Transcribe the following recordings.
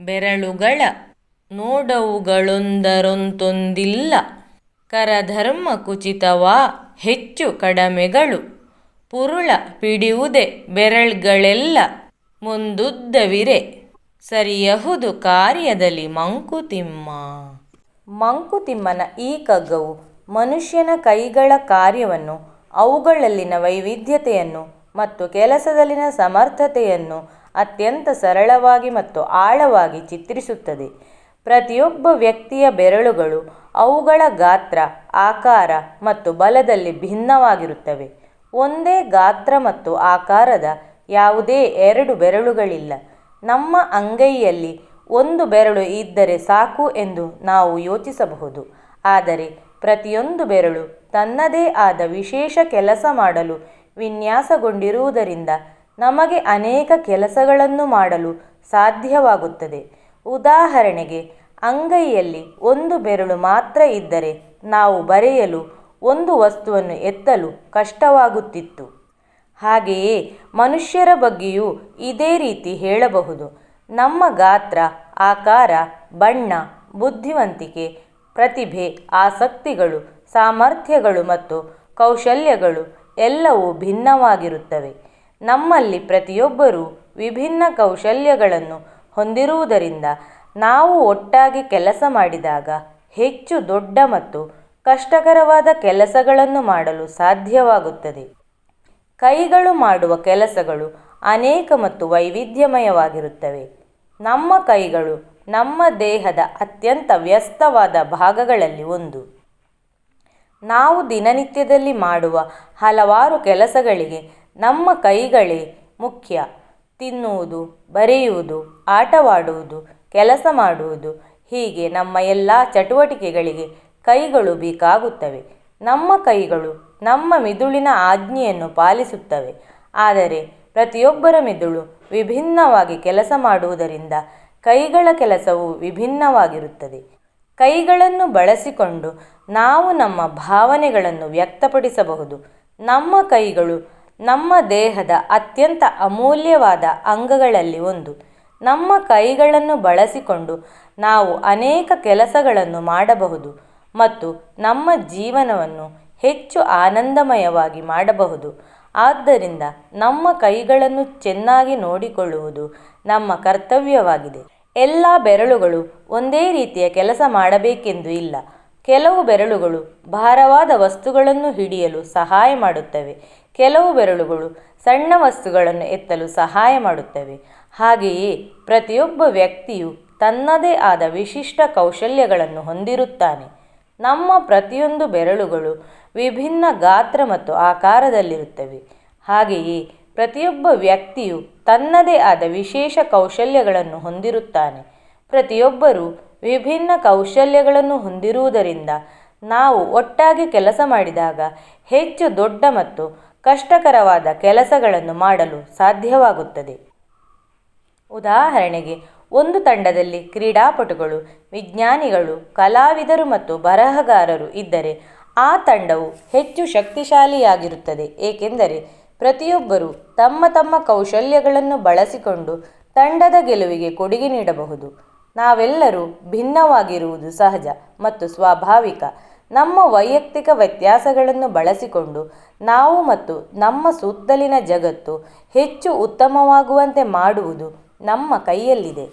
ಬೆರಳುಗಳ ನೋಡವುಗಳೊಂದರೊಂದೊಂದಿಲ್ಲ. ಕರಧರ್ಮ ಕುಚಿತವಾ ಹೆಚ್ಚು ಕಡಮೆಗಳು. ಪುರುಳ ಪಿಡಿಯುವುದೆ ಬೆರಳ್ಗಳೆಲ್ಲ ಮುಂದುದ್ದವಿರೆ. ಸರಿಯಹುದು ಕಾರ್ಯದಲ್ಲಿ ಮಂಕುತಿಮ್ಮ. ಮಂಕುತಿಮ್ಮನ ಈ ಕಗ್ಗವು ಮನುಷ್ಯನ ಕೈಗಳ ಕಾರ್ಯವನ್ನು, ಅವುಗಳಲ್ಲಿನ ವೈವಿಧ್ಯತೆಯನ್ನು ಮತ್ತು ಕೆಲಸದಲ್ಲಿನ ಸಮರ್ಥತೆಯನ್ನು ಅತ್ಯಂತ ಸರಳವಾಗಿ ಮತ್ತು ಆಳವಾಗಿ ಚಿತ್ರಿಸುತ್ತದೆ. ಪ್ರತಿಯೊಬ್ಬ ವ್ಯಕ್ತಿಯ ಬೆರಳುಗಳು, ಅವುಗಳ ಗಾತ್ರ, ಆಕಾರ ಮತ್ತು ಬಲದಲ್ಲಿ ಭಿನ್ನವಾಗಿರುತ್ತವೆ. ಒಂದೇ ಗಾತ್ರ ಮತ್ತು ಆಕಾರದ ಯಾವುದೇ ಎರಡು ಬೆರಳುಗಳಿಲ್ಲ. ನಮ್ಮ ಅಂಗೈಯಲ್ಲಿ ಒಂದು ಬೆರಳು ಇದ್ದರೆ ಸಾಕು ಎಂದು ನಾವು ಯೋಚಿಸಬಹುದು. ಆದರೆ ಪ್ರತಿಯೊಂದು ಬೆರಳು ತನ್ನದೇ ಆದ ವಿಶೇಷ ಕೆಲಸ ಮಾಡಲು ವಿನ್ಯಾಸಗೊಂಡಿರುವುದರಿಂದ ನಮಗೆ ಅನೇಕ ಕೆಲಸಗಳನ್ನು ಮಾಡಲು ಸಾಧ್ಯವಾಗುತ್ತದೆ. ಉದಾಹರಣೆಗೆ, ಅಂಗೈಯಲ್ಲಿ ಒಂದು ಬೆರಳು ಮಾತ್ರ ಇದ್ದರೆ ನಾವು ಬರೆಯಲು ಒಂದು ವಸ್ತುವನ್ನು ಎತ್ತಲು ಕಷ್ಟವಾಗುತ್ತಿತ್ತು. ಹಾಗೆಯೇ ಮನುಷ್ಯರ ಬಗ್ಗೆಯೂ ಇದೇ ರೀತಿ ಹೇಳಬಹುದು. ನಮ್ಮ ಗಾತ್ರ, ಆಕಾರ, ಬಣ್ಣ, ಬುದ್ಧಿವಂತಿಕೆ, ಪ್ರತಿಭೆ, ಆಸಕ್ತಿಗಳು, ಸಾಮರ್ಥ್ಯಗಳು ಮತ್ತು ಕೌಶಲ್ಯಗಳು ಎಲ್ಲವೂ ಭಿನ್ನವಾಗಿರುತ್ತವೆ. ನಮ್ಮಲ್ಲಿ ಪ್ರತಿಯೊಬ್ಬರೂ ವಿಭಿನ್ನ ಕೌಶಲ್ಯಗಳನ್ನು ಹೊಂದಿರುವುದರಿಂದ ನಾವು ಒಟ್ಟಾಗಿ ಕೆಲಸ ಮಾಡಿದಾಗ ಹೆಚ್ಚು ದೊಡ್ಡ ಮತ್ತು ಕಷ್ಟಕರವಾದ ಕೆಲಸಗಳನ್ನು ಮಾಡಲು ಸಾಧ್ಯವಾಗುತ್ತದೆ. ಕೈಗಳು ಮಾಡುವ ಕೆಲಸಗಳು ಅನೇಕ ಮತ್ತು ವೈವಿಧ್ಯಮಯವಾಗಿರುತ್ತವೆ. ನಮ್ಮ ಕೈಗಳು ನಮ್ಮ ದೇಹದ ಅತ್ಯಂತ ವ್ಯಸ್ತವಾದ ಭಾಗಗಳಲ್ಲಿ ಒಂದು. ನಾವು ದಿನನಿತ್ಯದಲ್ಲಿ ಮಾಡುವ ಹಲವಾರು ಕೆಲಸಗಳಿಗೆ ನಮ್ಮ ಕೈಗಳೇ ಮುಖ್ಯ. ತಿನ್ನುವುದು, ಬರೆಯುವುದು, ಆಟವಾಡುವುದು, ಕೆಲಸ ಮಾಡುವುದು, ಹೀಗೆ ನಮ್ಮ ಎಲ್ಲ ಚಟುವಟಿಕೆಗಳಿಗೆ ಕೈಗಳು ಬೇಕಾಗುತ್ತವೆ. ನಮ್ಮ ಕೈಗಳು ನಮ್ಮ ಮಿದುಳಿನ ಆಜ್ಞೆಯನ್ನು ಪಾಲಿಸುತ್ತವೆ. ಆದರೆ ಪ್ರತಿಯೊಬ್ಬರ ಮಿದುಳು ವಿಭಿನ್ನವಾಗಿ ಕೆಲಸ ಮಾಡುವುದರಿಂದ ಕೈಗಳ ಕೆಲಸವು ವಿಭಿನ್ನವಾಗಿರುತ್ತದೆ. ಕೈಗಳನ್ನು ಬಳಸಿಕೊಂಡು ನಾವು ನಮ್ಮ ಭಾವನೆಗಳನ್ನು ವ್ಯಕ್ತಪಡಿಸಬಹುದು. ನಮ್ಮ ಕೈಗಳು ನಮ್ಮ ದೇಹದ ಅತ್ಯಂತ ಅಮೂಲ್ಯವಾದ ಅಂಗಗಳಲ್ಲಿ ಒಂದು. ನಮ್ಮ ಕೈಗಳನ್ನು ಬಳಸಿಕೊಂಡು ನಾವು ಅನೇಕ ಕೆಲಸಗಳನ್ನು ಮಾಡಬಹುದು ಮತ್ತು ನಮ್ಮ ಜೀವನವನ್ನು ಹೆಚ್ಚು ಆನಂದಮಯವಾಗಿ ಮಾಡಬಹುದು. ಆದ್ದರಿಂದ ನಮ್ಮ ಕೈಗಳನ್ನು ಚೆನ್ನಾಗಿ ನೋಡಿಕೊಳ್ಳುವುದು ನಮ್ಮ ಕರ್ತವ್ಯವಾಗಿದೆ. ಎಲ್ಲ ಬೆರಳುಗಳು ಒಂದೇ ರೀತಿಯ ಕೆಲಸ ಮಾಡಬೇಕೆಂದು ಇಲ್ಲ. ಕೆಲವು ಬೆರಳುಗಳು ಭಾರವಾದ ವಸ್ತುಗಳನ್ನು ಹಿಡಿಯಲು ಸಹಾಯ ಮಾಡುತ್ತವೆ. ಕೆಲವು ಬೆರಳುಗಳು ಸಣ್ಣ ವಸ್ತುಗಳನ್ನು ಎತ್ತಲು ಸಹಾಯ ಮಾಡುತ್ತವೆ. ಹಾಗೆಯೇ ಪ್ರತಿಯೊಬ್ಬ ವ್ಯಕ್ತಿಯು ತನ್ನದೇ ಆದ ವಿಶಿಷ್ಟ ಕೌಶಲ್ಯಗಳನ್ನು ಹೊಂದಿರುತ್ತಾನೆ. ನಮ್ಮ ಪ್ರತಿಯೊಂದು ಬೆರಳುಗಳು ವಿಭಿನ್ನ ಗಾತ್ರ ಮತ್ತು ಆಕಾರದಲ್ಲಿರುತ್ತವೆ. ಹಾಗೆಯೇ ಪ್ರತಿಯೊಬ್ಬ ವ್ಯಕ್ತಿಯು ತನ್ನದೇ ಆದ ವಿಶೇಷ ಕೌಶಲ್ಯಗಳನ್ನು ಹೊಂದಿರುತ್ತಾನೆ. ಪ್ರತಿಯೊಬ್ಬರೂ ವಿಭಿನ್ನ ಕೌಶಲ್ಯಗಳನ್ನು ಹೊಂದಿರುವುದರಿಂದ ನಾವು ಒಟ್ಟಾಗಿ ಕೆಲಸ ಮಾಡಿದಾಗ ಹೆಚ್ಚು ದೊಡ್ಡ ಮತ್ತು ಕಷ್ಟಕರವಾದ ಕೆಲಸಗಳನ್ನು ಮಾಡಲು ಸಾಧ್ಯವಾಗುತ್ತದೆ. ಉದಾಹರಣೆಗೆ, ಒಂದು ತಂಡದಲ್ಲಿ ಕ್ರೀಡಾಪಟುಗಳು, ವಿಜ್ಞಾನಿಗಳು, ಕಲಾವಿದರು ಮತ್ತು ಬರಹಗಾರರು ಇದ್ದರೆ ಆ ತಂಡವು ಹೆಚ್ಚು ಶಕ್ತಿಶಾಲಿಯಾಗಿರುತ್ತದೆ. ಏಕೆಂದರೆ ಪ್ರತಿಯೊಬ್ಬರೂ ತಮ್ಮ ತಮ್ಮ ಕೌಶಲ್ಯಗಳನ್ನು ಬಳಸಿಕೊಂಡು ತಂಡದ ಗೆಲುವಿಗೆ ಕೊಡುಗೆ ನೀಡಬಹುದು. ನಾವೆಲ್ಲರೂ ಭಿನ್ನವಾಗಿರುವುದು ಸಹಜ ಮತ್ತು ಸ್ವಾಭಾವಿಕ. ನಮ್ಮ ವೈಯಕ್ತಿಕ ವ್ಯತ್ಯಾಸಗಳನ್ನು ಬಳಸಿಕೊಂಡು ನಾವು ಮತ್ತು ನಮ್ಮ ಸುತ್ತಲಿನ ಜಗತ್ತು ಹೆಚ್ಚು ಉತ್ತಮವಾಗುವಂತೆ ಮಾಡುವುದು ನಮ್ಮ ಕೈಯಲ್ಲಿದೆ.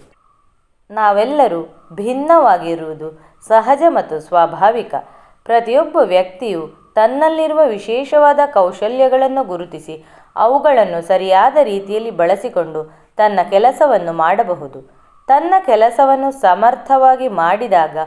ನಾವೆಲ್ಲರೂ ಭಿನ್ನವಾಗಿರುವುದು ಸಹಜ ಮತ್ತು ಸ್ವಾಭಾವಿಕ. ಪ್ರತಿಯೊಬ್ಬ ವ್ಯಕ್ತಿಯು ತನ್ನಲ್ಲಿರುವ ವಿಶೇಷವಾದ ಕೌಶಲ್ಯಗಳನ್ನು ಗುರುತಿಸಿ ಅವುಗಳನ್ನು ಸರಿಯಾದ ರೀತಿಯಲ್ಲಿ ಬಳಸಿಕೊಂಡು ತನ್ನ ಕೆಲಸವನ್ನು ಮಾಡಬಹುದು. ತನ್ನ ಕೆಲಸವನ್ನು ಸಮರ್ಥವಾಗಿ ಮಾಡಿದಾಗ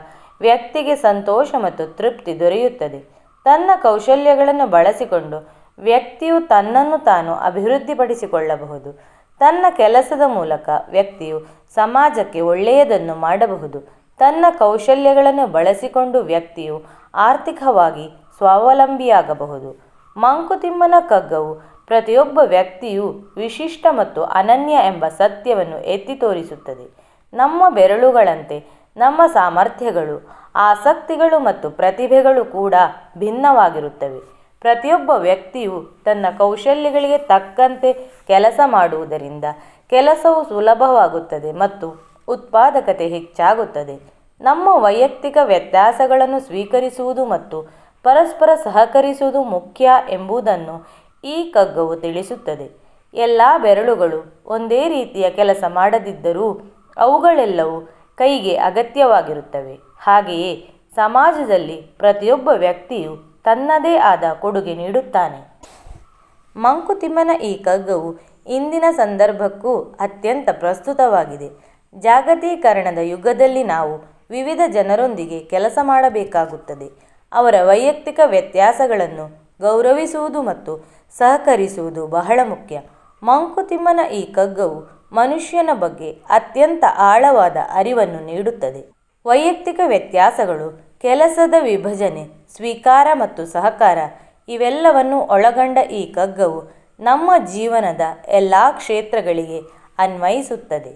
ವ್ಯಕ್ತಿಗೆ ಸಂತೋಷ ಮತ್ತು ತೃಪ್ತಿ ದೊರೆಯುತ್ತದೆ. ತನ್ನ ಕೌಶಲ್ಯಗಳನ್ನು ಬಳಸಿಕೊಂಡು ವ್ಯಕ್ತಿಯು ತನ್ನನ್ನು ತಾನು ಅಭಿವೃದ್ಧಿಪಡಿಸಿಕೊಳ್ಳಬಹುದು. ತನ್ನ ಕೆಲಸದ ಮೂಲಕ ವ್ಯಕ್ತಿಯು ಸಮಾಜಕ್ಕೆ ಒಳ್ಳೆಯದನ್ನು ಮಾಡಬಹುದು. ತನ್ನ ಕೌಶಲ್ಯಗಳನ್ನು ಬಳಸಿಕೊಂಡು ವ್ಯಕ್ತಿಯು ಆರ್ಥಿಕವಾಗಿ ಸ್ವಾವಲಂಬಿಯಾಗಬಹುದು. ಮಂಕುತಿಮ್ಮನ ಕಗ್ಗವು ಪ್ರತಿಯೊಬ್ಬ ವ್ಯಕ್ತಿಯು ವಿಶಿಷ್ಟ ಮತ್ತು ಅನನ್ಯ ಎಂಬ ಸತ್ಯವನ್ನು ಎತ್ತಿ ತೋರಿಸುತ್ತದೆ. ನಮ್ಮ ಬೆರಳುಗಳಂತೆ ನಮ್ಮ ಸಾಮರ್ಥ್ಯಗಳು, ಆಸಕ್ತಿಗಳು ಮತ್ತು ಪ್ರತಿಭೆಗಳು ಕೂಡ ಭಿನ್ನವಾಗಿರುತ್ತವೆ. ಪ್ರತಿಯೊಬ್ಬ ವ್ಯಕ್ತಿಯು ತನ್ನ ಕೌಶಲ್ಯಗಳಿಗೆ ತಕ್ಕಂತೆ ಕೆಲಸ ಮಾಡುವುದರಿಂದ ಕೆಲಸವು ಸುಲಭವಾಗುತ್ತದೆ ಮತ್ತು ಉತ್ಪಾದಕತೆ ಹೆಚ್ಚಾಗುತ್ತದೆ. ನಮ್ಮ ವೈಯಕ್ತಿಕ ವ್ಯತ್ಯಾಸಗಳನ್ನು ಸ್ವೀಕರಿಸುವುದು ಮತ್ತು ಪರಸ್ಪರ ಸಹಕರಿಸುವುದು ಮುಖ್ಯ ಎಂಬುದನ್ನು ಈ ಕಗ್ಗವು ತಿಳಿಸುತ್ತದೆ. ಎಲ್ಲ ಬೆರಳುಗಳು ಒಂದೇ ರೀತಿಯ ಕೆಲಸ ಮಾಡದಿದ್ದರೂ ಅವುಗಳೆಲ್ಲವೂ ಕೈಗೆ ಅಗತ್ಯವಾಗಿರುತ್ತವೆ. ಹಾಗೆಯೇ ಸಮಾಜದಲ್ಲಿ ಪ್ರತಿಯೊಬ್ಬ ವ್ಯಕ್ತಿಯು ತನ್ನದೇ ಆದ ಕೊಡುಗೆ ನೀಡುತ್ತಾನೆ. ಮಂಕುತಿಮ್ಮನ ಈ ಕಗ್ಗವು ಇಂದಿನ ಸಂದರ್ಭಕ್ಕೂ ಅತ್ಯಂತ ಪ್ರಸ್ತುತವಾಗಿದೆ. ಜಾಗತೀಕರಣದ ಯುಗದಲ್ಲಿ ನಾವು ವಿವಿಧ ಜನರೊಂದಿಗೆ ಕೆಲಸ ಮಾಡಬೇಕಾಗುತ್ತದೆ. ಅವರ ವೈಯಕ್ತಿಕ ವ್ಯತ್ಯಾಸಗಳನ್ನು ಗೌರವಿಸುವುದು ಮತ್ತು ಸಹಕರಿಸುವುದು ಬಹಳ ಮುಖ್ಯ. ಮಂಕುತಿಮ್ಮನ ಈ ಕಗ್ಗವು ಮನುಷ್ಯನ ಬಗ್ಗೆ ಅತ್ಯಂತ ಆಳವಾದ ಅರಿವನ್ನು ನೀಡುತ್ತದೆ. ವೈಯಕ್ತಿಕ ವ್ಯತ್ಯಾಸಗಳು, ಕೆಲಸದ ವಿಭಜನೆ, ಸ್ವೀಕಾರ ಮತ್ತು ಸಹಕಾರ ಇವೆಲ್ಲವನ್ನು ಒಳಗೊಂಡ ಈ ಕಗ್ಗವು ನಮ್ಮ ಜೀವನದ ಎಲ್ಲ ಕ್ಷೇತ್ರಗಳಿಗೆ ಅನ್ವಯಿಸುತ್ತದೆ.